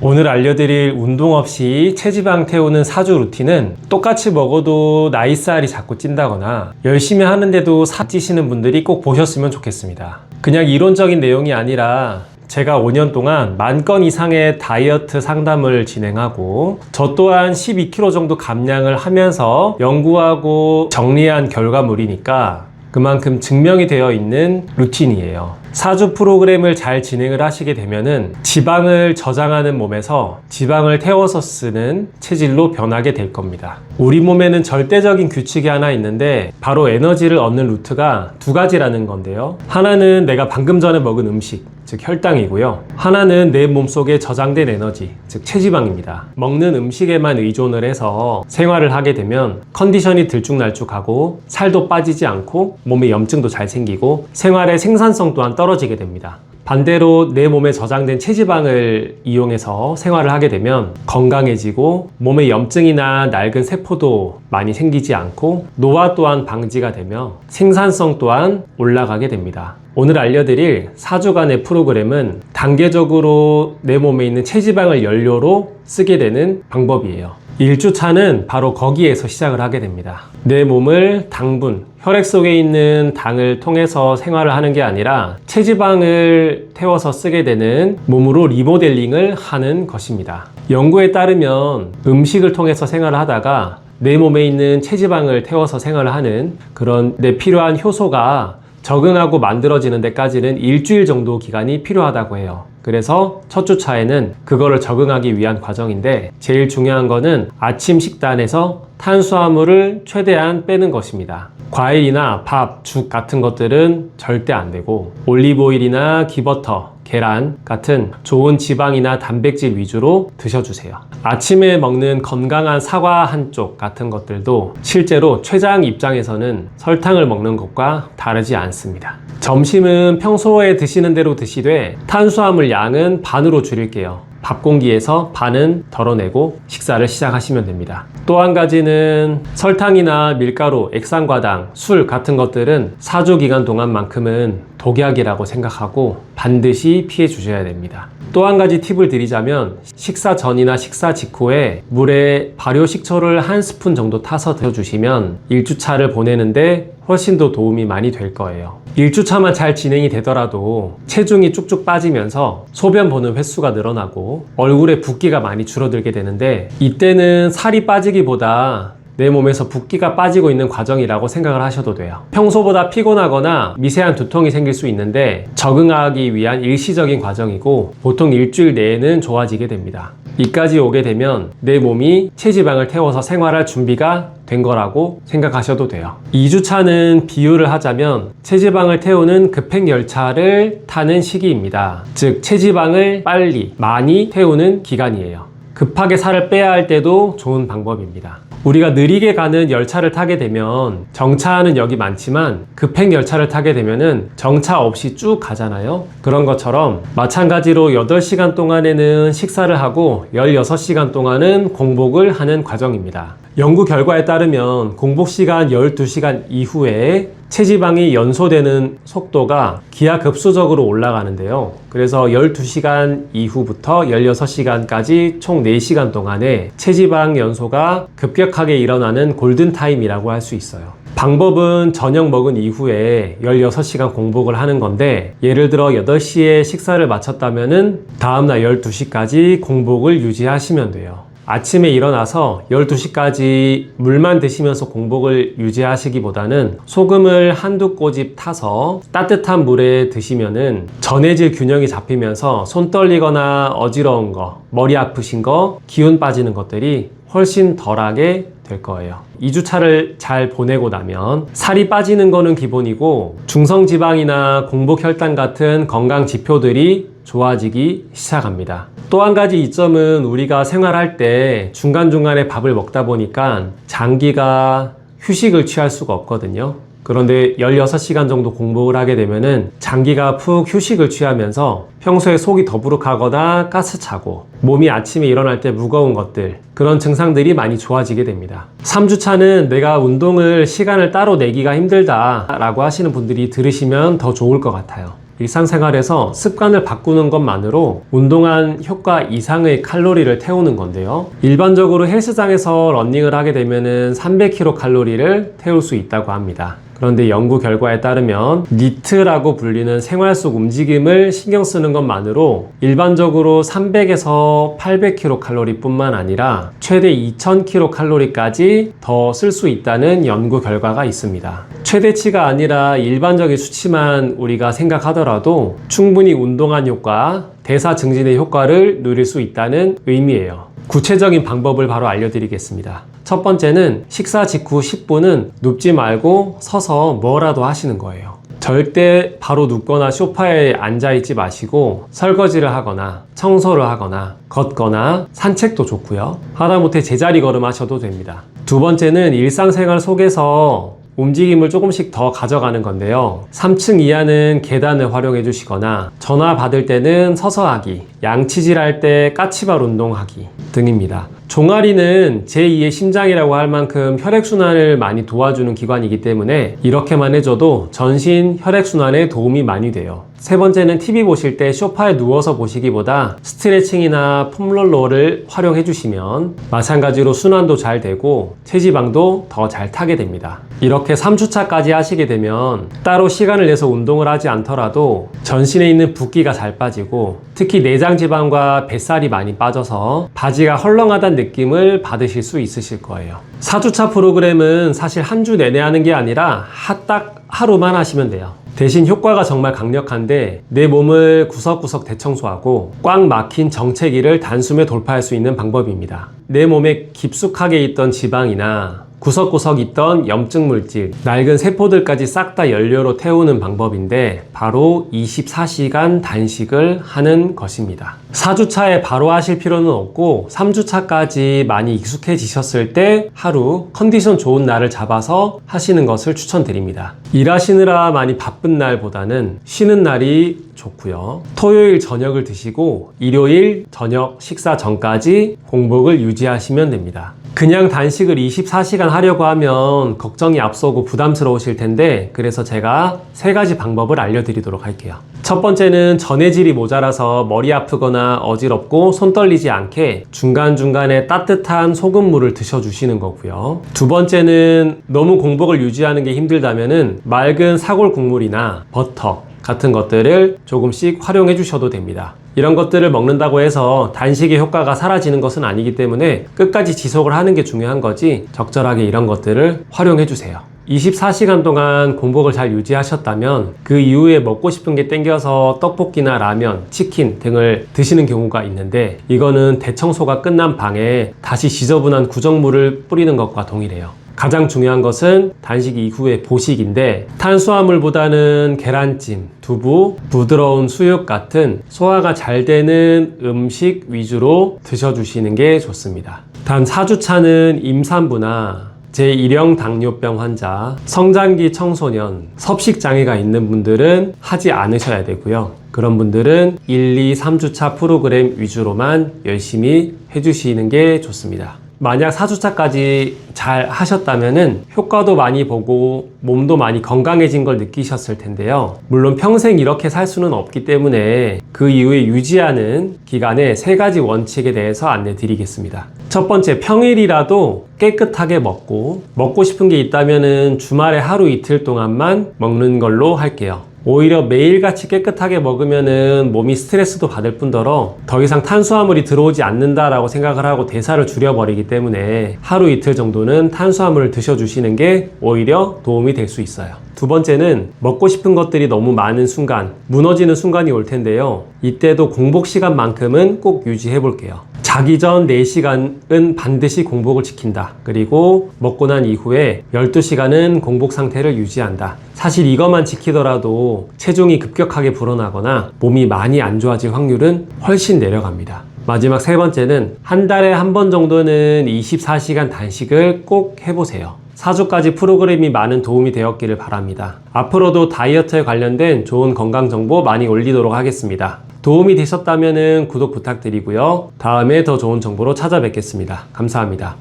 오늘 알려드릴 운동 없이 체지방 태우는 사주 루틴은 똑같이 먹어도 나이살이 자꾸 찐다거나 열심히 하는데도 살찌시는 분들이 꼭 보셨으면 좋겠습니다. 그냥 이론적인 내용이 아니라 제가 5년 동안 만 건 이상의 다이어트 상담을 진행하고 저 또한 12kg 정도 감량을 하면서 연구하고 정리한 결과물이니까 그만큼 증명이 되어 있는 루틴이에요. 사주 프로그램을 잘 진행을 하시게 되면은 지방을 저장하는 몸에서 지방을 태워서 쓰는 체질로 변하게 될 겁니다. 우리 몸에는 절대적인 규칙이 하나 있는데 바로 에너지를 얻는 루트가 두 가지라는 건데요. 하나는 내가 방금 전에 먹은 음식, 즉 혈당이고요. 하나는 내 몸속에 저장된 에너지, 즉 체지방입니다. 먹는 음식에만 의존을 해서 생활을 하게 되면 컨디션이 들쭉날쭉하고 살도 빠지지 않고 몸에 염증도 잘 생기고 생활의 생산성 또한 떨어지게 됩니다. 반대로 내 몸에 저장된 체지방을 이용해서 생활을 하게 되면 건강해지고 몸에 염증이나 낡은 세포도 많이 생기지 않고 노화 또한 방지가 되며 생산성 또한 올라가게 됩니다. 오늘 알려드릴 4주간의 프로그램은 단계적으로 내 몸에 있는 체지방을 연료로 쓰게 되는 방법이에요. 1주차는 바로 거기에서 시작을 하게 됩니다. 내 몸을 당분, 혈액 속에 있는 당을 통해서 생활을 하는 게 아니라 체지방을 태워서 쓰게 되는 몸으로 리모델링을 하는 것입니다. 연구에 따르면 음식을 통해서 생활을 하다가 내 몸에 있는 체지방을 태워서 생활을 하는 그런 내 필요한 효소가 적응하고 만들어지는 데까지는 일주일 정도 기간이 필요하다고 해요. 그래서 첫 주차에는 그거를 적응하기 위한 과정인데 제일 중요한 거는 아침 식단에서 탄수화물을 최대한 빼는 것입니다. 과일이나 밥, 죽 같은 것들은 절대 안 되고 올리브오일이나 기버터, 계란 같은 좋은 지방이나 단백질 위주로 드셔주세요. 아침에 먹는 건강한 사과 한 쪽 같은 것들도 실제로 췌장 입장에서는 설탕을 먹는 것과 다르지 않습니다. 점심은 평소에 드시는 대로 드시되 탄수화물 양은 반으로 줄일게요. 밥 공기에서 반은 덜어내고 식사를 시작하시면 됩니다. 또 한 가지는 설탕이나 밀가루, 액상과당, 술 같은 것들은 사주 기간 동안만큼은 독약이라고 생각하고 반드시 피해 주셔야 됩니다. 또 한 가지 팁을 드리자면 식사 전이나 식사 직후에 물에 발효 식초를 한 스푼 정도 타서 드셔주시면 1주차를 보내는데 훨씬 더 도움이 많이 될 거예요. 1주차만 잘 진행이 되더라도 체중이 쭉쭉 빠지면서 소변 보는 횟수가 늘어나고 얼굴에 붓기가 많이 줄어들게 되는데 이때는 살이 빠지기보다 내 몸에서 붓기가 빠지고 있는 과정이라고 생각을 하셔도 돼요. 평소보다 피곤하거나 미세한 두통이 생길 수 있는데 적응하기 위한 일시적인 과정이고 보통 일주일 내에는 좋아지게 됩니다. 이까지 오게 되면 내 몸이 체지방을 태워서 생활할 준비가 된 거라고 생각하셔도 돼요. 2주차는 비유를 하자면 체지방을 태우는 급행 열차를 타는 시기입니다. 즉, 체지방을 빨리, 많이 태우는 기간이에요. 급하게 살을 빼야 할 때도 좋은 방법입니다. 우리가 느리게 가는 열차를 타게 되면 정차는 여기 많지만 급행 열차를 타게 되면은 정차 없이 쭉 가잖아요. 그런 것처럼 마찬가지로 8시간 동안에는 식사를 하고 16시간 동안은 공복을 하는 과정입니다. 연구 결과에 따르면 공복 시간 12시간 이후에 체지방이 연소되는 속도가 기하급수적으로 올라가는데요. 그래서 12시간 이후부터 16시간까지 총 4시간 동안에 체지방 연소가 급격하게 일어나는 골든타임이라고 할 수 있어요. 방법은 저녁 먹은 이후에 16시간 공복을 하는 건데 예를 들어 8시에 식사를 마쳤다면은 다음날 12시까지 공복을 유지하시면 돼요. 아침에 일어나서 12시까지 물만 드시면서 공복을 유지하시기보다는 소금을 한두 꼬집 타서 따뜻한 물에 드시면은 전해질 균형이 잡히면서 손 떨리거나 어지러운 거, 머리 아프신 거, 기운 빠지는 것들이 훨씬 덜하게 될 거예요. 2주차를 잘 보내고 나면 살이 빠지는 거는 기본이고 중성지방이나 공복혈당 같은 건강 지표들이 좋아지기 시작합니다. 또 한 가지 이점은 우리가 생활할 때 중간중간에 밥을 먹다 보니까 장기가 휴식을 취할 수가 없거든요. 그런데 16시간 정도 공복을 하게 되면은 장기가 푹 휴식을 취하면서 평소에 속이 더부룩하거나 가스 차고 몸이 아침에 일어날 때 무거운 것들 그런 증상들이 많이 좋아지게 됩니다. 3주차는 내가 운동을 시간을 따로 내기가 힘들다 라고 하시는 분들이 들으시면 더 좋을 것 같아요. 일상생활에서 습관을 바꾸는 것만으로 운동한 효과 이상의 칼로리를 태우는 건데요. 일반적으로 헬스장에서 러닝을 하게 되면은 300kcal 태울 수 있다고 합니다. 그런데 연구 결과에 따르면 니트라고 불리는 생활 속 움직임을 신경 쓰는 것만으로 일반적으로 300에서 800kcal 뿐만 아니라 최대 2000kcal까지 더 쓸 수 있다는 연구 결과가 있습니다. 최대치가 아니라 일반적인 수치만 우리가 생각하더라도 충분히 운동한 효과, 대사 증진의 효과를 누릴 수 있다는 의미예요. 구체적인 방법을 바로 알려드리겠습니다. 첫 번째는 식사 직후 10분은 눕지 말고 서서 뭐라도 하시는 거예요. 절대 바로 눕거나 소파에 앉아 있지 마시고 설거지를 하거나 청소를 하거나 걷거나 산책도 좋고요. 하다못해 제자리 걸음 하셔도 됩니다. 두 번째는 일상생활 속에서 움직임을 조금씩 더 가져가는 건데요. 3층 이하는 계단을 활용해 주시거나 전화 받을 때는 서서 하기, 양치질 할 때 까치발 운동하기 등입니다. 종아리는 제2의 심장이라고 할 만큼 혈액순환을 많이 도와주는 기관이기 때문에 이렇게만 해줘도 전신 혈액순환에 도움이 많이 돼요. 세 번째는 TV 보실 때 소파에 누워서 보시기보다 스트레칭이나 폼롤러를 활용해 주시면 마찬가지로 순환도 잘 되고 체지방도 더 잘 타게 됩니다. 이렇게 3주차까지 하시게 되면 따로 시간을 내서 운동을 하지 않더라도 전신에 있는 붓기가 잘 빠지고 특히 내장 지방과 뱃살이 많이 빠져서 바지가 헐렁하다는 느낌을 받으실 수 있으실 거예요. 4주차 프로그램은 사실 한 주 내내 하는 게 아니라 하- 딱 하루만 하시면 돼요. 대신 효과가 정말 강력한데 내 몸을 구석구석 대청소하고 꽉 막힌 정체기를 단숨에 돌파할 수 있는 방법입니다. 내 몸에 깊숙하게 있던 지방이나 구석구석 있던 염증 물질, 낡은 세포들까지 싹 다 연료로 태우는 방법인데 바로 24시간 단식을 하는 것입니다. 4주차에 바로 하실 필요는 없고 3주차까지 많이 익숙해지셨을 때 하루 컨디션 좋은 날을 잡아서 하시는 것을 추천드립니다. 일하시느라 많이 바쁜 날보다는 쉬는 날이 좋고요. 토요일 저녁을 드시고 일요일 저녁 식사 전까지 공복을 유지하시면 됩니다. 그냥 단식을 24시간 하려고 하면 걱정이 앞서고 부담스러우실 텐데 그래서 제가 세 가지 방법을 알려드리도록 할게요. 첫 번째는 전해질이 모자라서 머리 아프거나 어지럽고 손 떨리지 않게 중간중간에 따뜻한 소금물을 드셔주시는 거고요. 두 번째는 너무 공복을 유지하는 게 힘들다면 은 맑은 사골 국물이나 버터, 같은 것들을 조금씩 활용해 주셔도 됩니다. 이런 것들을 먹는다고 해서 단식의 효과가 사라지는 것은 아니기 때문에 끝까지 지속을 하는 게 중요한 거지 적절하게 이런 것들을 활용해 주세요. 24시간 동안 공복을 잘 유지하셨다면 그 이후에 먹고 싶은 게 땡겨서 떡볶이나 라면, 치킨 등을 드시는 경우가 있는데 이거는 대청소가 끝난 방에 다시 지저분한 구정물을 뿌리는 것과 동일해요. 가장 중요한 것은 단식 이후의 보식인데 탄수화물보다는 계란찜, 두부, 부드러운 수육 같은 소화가 잘 되는 음식 위주로 드셔주시는 게 좋습니다. 단 4주차는 임산부나 제1형 당뇨병 환자, 성장기 청소년, 섭식장애가 있는 분들은 하지 않으셔야 되고요. 그런 분들은 1, 2, 3주차 프로그램 위주로만 열심히 해주시는 게 좋습니다. 만약 4주차까지 잘 하셨다면은 효과도 많이 보고 몸도 많이 건강해진 걸 느끼셨을 텐데요. 물론 평생 이렇게 살 수는 없기 때문에 그 이후에 유지하는 기간에 세 가지 원칙에 대해서 안내 드리겠습니다. 첫 번째, 평일이라도 깨끗하게 먹고 먹고 싶은 게 있다면은 주말에 하루 이틀 동안만 먹는 걸로 할게요. 오히려 매일같이 깨끗하게 먹으면은 몸이 스트레스도 받을 뿐더러 더 이상 탄수화물이 들어오지 않는다라고 생각을 하고 대사를 줄여버리기 때문에 하루 이틀 정도는 탄수화물을 드셔주시는 게 오히려 도움이 될 수 있어요. 두 번째는 먹고 싶은 것들이 너무 많은 순간, 무너지는 순간이 올 텐데요. 이때도 공복 시간만큼은 꼭 유지해 볼게요. 자기 전 4시간은 반드시 공복을 지킨다. 그리고 먹고 난 이후에 12시간은 공복 상태를 유지한다. 사실 이것만 지키더라도 체중이 급격하게 불어나거나 몸이 많이 안 좋아질 확률은 훨씬 내려갑니다. 마지막 세 번째는 한 달에 한 번 정도는 24시간 단식을 꼭 해보세요. 4주까지 프로그램이 많은 도움이 되었기를 바랍니다. 앞으로도 다이어트에 관련된 좋은 건강 정보 많이 올리도록 하겠습니다. 도움이 되셨다면 구독 부탁드리고요. 다음에 더 좋은 정보로 찾아뵙겠습니다. 감사합니다.